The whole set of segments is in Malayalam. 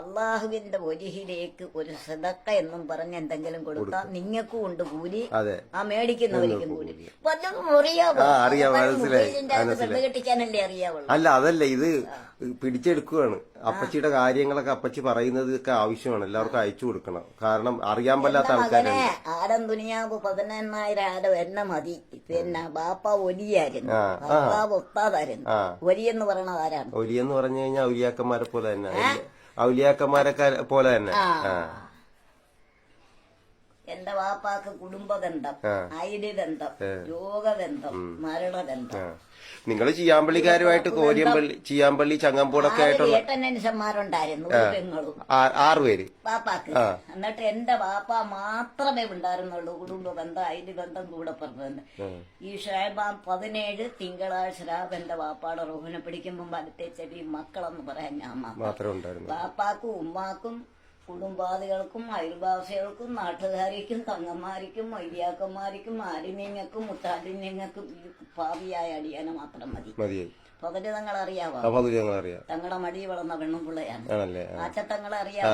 അള്ളാഹുവിന്റെ ഒരിഹിലേക്ക് ഒരു സദക്ക എന്നും പറഞ്ഞ് എന്തെങ്കിലും കൊടുത്താൽ നിങ്ങൾക്കും ഉണ്ട് കൂലി. ആ മേടിക്കുന്നവർക്കും കൂലി. പെണ്ണ് അറിയാവുള്ളൂ? അല്ല അതല്ല. ഇത് പിടിച്ചെടുക്കുകയാണ്. അപ്പച്ചിയുടെ കാര്യങ്ങളൊക്കെ അപ്പച്ചി പറയുന്നത് ഒക്കെ ആവശ്യമാണ്. എല്ലാവർക്കും അയച്ചു കൊടുക്കണം. കാരണം അറിയാൻ പറ്റാത്ത ആൾക്കാരെ ആരം ആടം ദുനിയാവ് പതിനെണ്ണായിരം ആടം എണ്ണ മതി. പിന്നെ ബാപ്പ ഒലിയായിരുന്നു. ബാപ്പ ഒത്താതായിരുന്നു. ഒലി എന്ന് പറയണത് ആരാണ്? ഒലിയെന്ന് പറഞ്ഞു കഴിഞ്ഞാൽ ഒലിയാക്കന്മാരെ പോലെ തന്നെ. ഔലിയാക്കന്മാരൊക്കെ പോലെ തന്നെ. ആ. എന്റെ വാപ്പാക്ക് കുടുംബബന്ധം ആ. ഐഡിബന്ധം രോഗബന്ധം മരണബന്ധം. നിങ്ങൾ ചീയാമ്പള്ളിക്കാരുമായിട്ട് കോരിയമ്പള്ളി ചീയാമ്പള്ളി ചങ്ങമ്പൂടൊക്കെ ആയിട്ടുള്ള ഏട്ടനനുസന്മാരുണ്ടായിരുന്നു പെങ്ങളും ആറുപേര് വാപ്പാക്ക്. എന്നിട്ട് എന്റെ വാപ്പ മാത്രമേ ഉണ്ടായിരുന്നുള്ളൂ കുടുംബ ബന്ധം ഐഡി ബന്ധം കൂടെ പറഞ്ഞത് ഈ ഷേബാം പതിനേഴ് തിങ്കളാഴ്ച രാവ് എന്റെ വാപ്പാടെ റോഹിനെ പിടിക്കുമ്പോൾ വലത്തെ ചെവി മക്കളെന്ന് പറയാൻ ഞാൻ മാത്രം. വാപ്പാക്കും ഉമ്മാക്കും കുടുംബാദികൾക്കും അയൽവാസികൾക്കും നാട്ടുകാരിക്കും തങ്ങന്മാരിക്കും മൈര്യാക്കന്മാരിക്കും ആരിമീങ്ങക്കും മുത്താലിമീങ്ങക്കും ഈ പാവിയായ അടിയാനെ മാത്രം മതി. പകൽ തങ്ങൾ അറിയാവോ തങ്ങളുടെ മടി വളർന്ന പെണ്ണും പിള്ളയാണ്. ആച്ചത്തങ്ങളെ അറിയാം.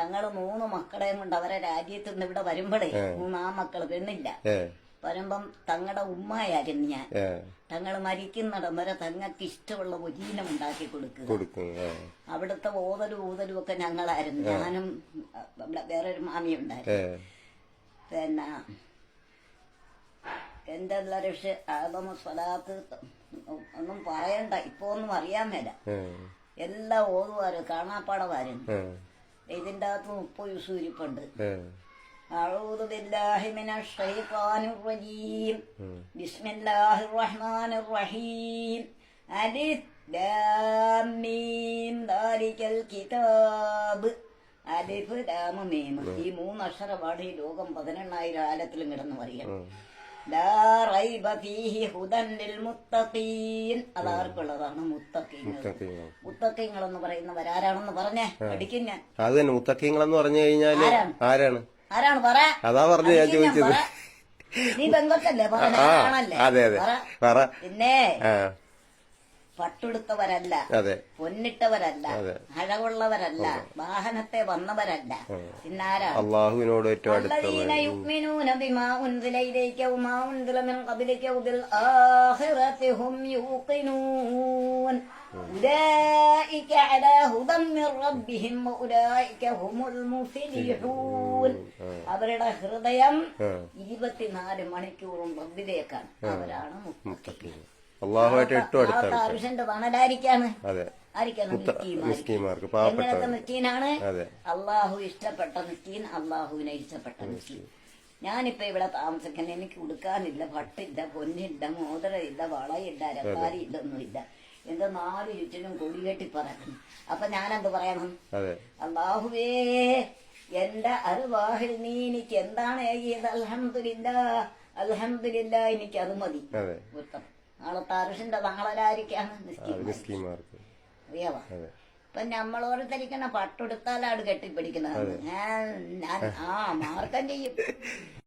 തങ്ങൾ മൂന്ന് മക്കളെയും കൊണ്ട് അവരെ രാജ്യത്ത് നിന്ന് ഇവിടെ വരുമ്പോഴേ മൂന്നാ മക്കൾ പെണ്ണില്ല. വരുമ്പം തങ്ങളുടെ ഉമ്മയായിരുന്നു ഞാൻ. തങ്ങൾ മരിക്കുന്നിടം വരെ തങ്ങൾക്ക് ഇഷ്ടമുള്ള ഒരീനം ഉണ്ടാക്കി കൊടുക്കുക. അവിടുത്തെ ഓതലും ഊതലും ഒക്കെ ഞങ്ങളായിരുന്നു. ഞാനും വേറെ ഇവിടെ വേറൊരു മാമിയുണ്ടായിരുന്നു പിന്നെ എന്റെ രക്ഷ ആദമ സ്വലാത്ത് ഒന്നും പറയണ്ട. ഇപ്പൊ ഒന്നും അറിയാൻ മേല. എല്ലാം ഓതുവാരും കാണാപ്പാടവാരും. ഇതിന്റെ അകത്ത് മുപ്പത് ദിവസം ഇരിപ്പുണ്ട്. أعوذ بالله من الشيطان الرجيم بسم الله الرحمن الرحيم ألف لام ميم ذلك الكتاب അലിഫ് ലാമ മീം ഈ മൂന്നക്ഷരമാണ് ഈ ലോകം പതിനെണ്ണായിരം ആലത്തിലും കിടന്ന് പറയണം ലാ റൈബ ഫീഹി ഹുദൻ ലിൽ മുത്തഖീൻ അതാർക്കുള്ളതാണ് മുത്തഖീങ്ങൾ മുത്തക്കിങ്ങൾ മുത്തഖീങ്ങൾ എന്ന് പറയുന്നവരാരാണെന്ന് പറഞ്ഞേ പഠിക്കും ഞാൻ അത് തന്നെ മുത്തക്കിങ്ങളെന്ന് പറഞ്ഞു കഴിഞ്ഞാല് ആരാണ്? ആരാണ്? പറ. അതാ പറഞ്ഞു ഞാൻ ചോദിച്ചത്. നീ പെങ്കൊച്ചല്ലേ അതെ അതെ. പറ. പിന്നെ പട്ടുടുത്തവരല്ല. പൊന്നിട്ടവരല്ല. അതെ. അഴകുള്ളവരല്ല വാഹനത്തെ വന്നവരല്ല. പിന്നാരാണ് അള്ളാഹുവിനോട് ഏറ്റവും അടുത്തുള്ള الذين يؤمنون بما أنزل إليك وما أنزل من قبلك وبالآخرة هم يوقنون أولئك على هدى من ربهم وأولئك هم المفلحون അവരുടെ ഹൃദയം ആ. ഇരുപത്തിനാല് മണിക്കൂറും റബ്ബിലേക്കാണ് അവരാണ് മുത്തഖി അള്ളാഹുമായിട്ട് ഏറ്റവും അടുത്ത നാളത്തെ ആൾക്കാർ അറുഷന്റെ തണലായിരിക്കാണ് അതെ ആയിരിക്കാണ് നിക്കീമാര്. മിസ്കിമാർക്ക് എങ്ങനത്തെ പാവപ്പെട്ടവർ നിക്കീനാണ് അതെ അള്ളാഹു ഇഷ്ടപ്പെട്ട നിക്കീൻ അള്ളാഹുവിനെ ഇഷ്ടപ്പെട്ട നിക്കീൻ ഞാനിപ്പോ ഇവിടെ താമസിക്കുന്ന എനിക്ക് ഉടുക്കാനില്ല പട്ടില്ല പൊന്നില്ല മോതിരമില്ല വളയില്ല രക്കാരിയില്ല ഒന്നുമില്ല എന്റെ നാല് ചുറ്റിനും കൊടികെട്ടി പറയണം അപ്പൊ ഞാനെന്ത് പറയണം? അള്ളാഹുവേ എന്റെ അറിവാഹിൽ നീ എനിക്ക് എന്താണ് ഏകിയത്? അലഹമില്ല അലഹമില്ല എനിക്ക് അത് മതി. അതെ. വൃത്തം നാളത്തെ അറുഷിന്റെ നാളലായിരിക്കാണ് അറിയാവാ? ഇപ്പൊ നമ്മളോരോരുത്തരിക്കണ പട്ടെടുത്താലാണ് കെട്ടിപ്പിടിക്കുന്നത്. ഞാൻ ആ മാർക്കം ചെയ്യും.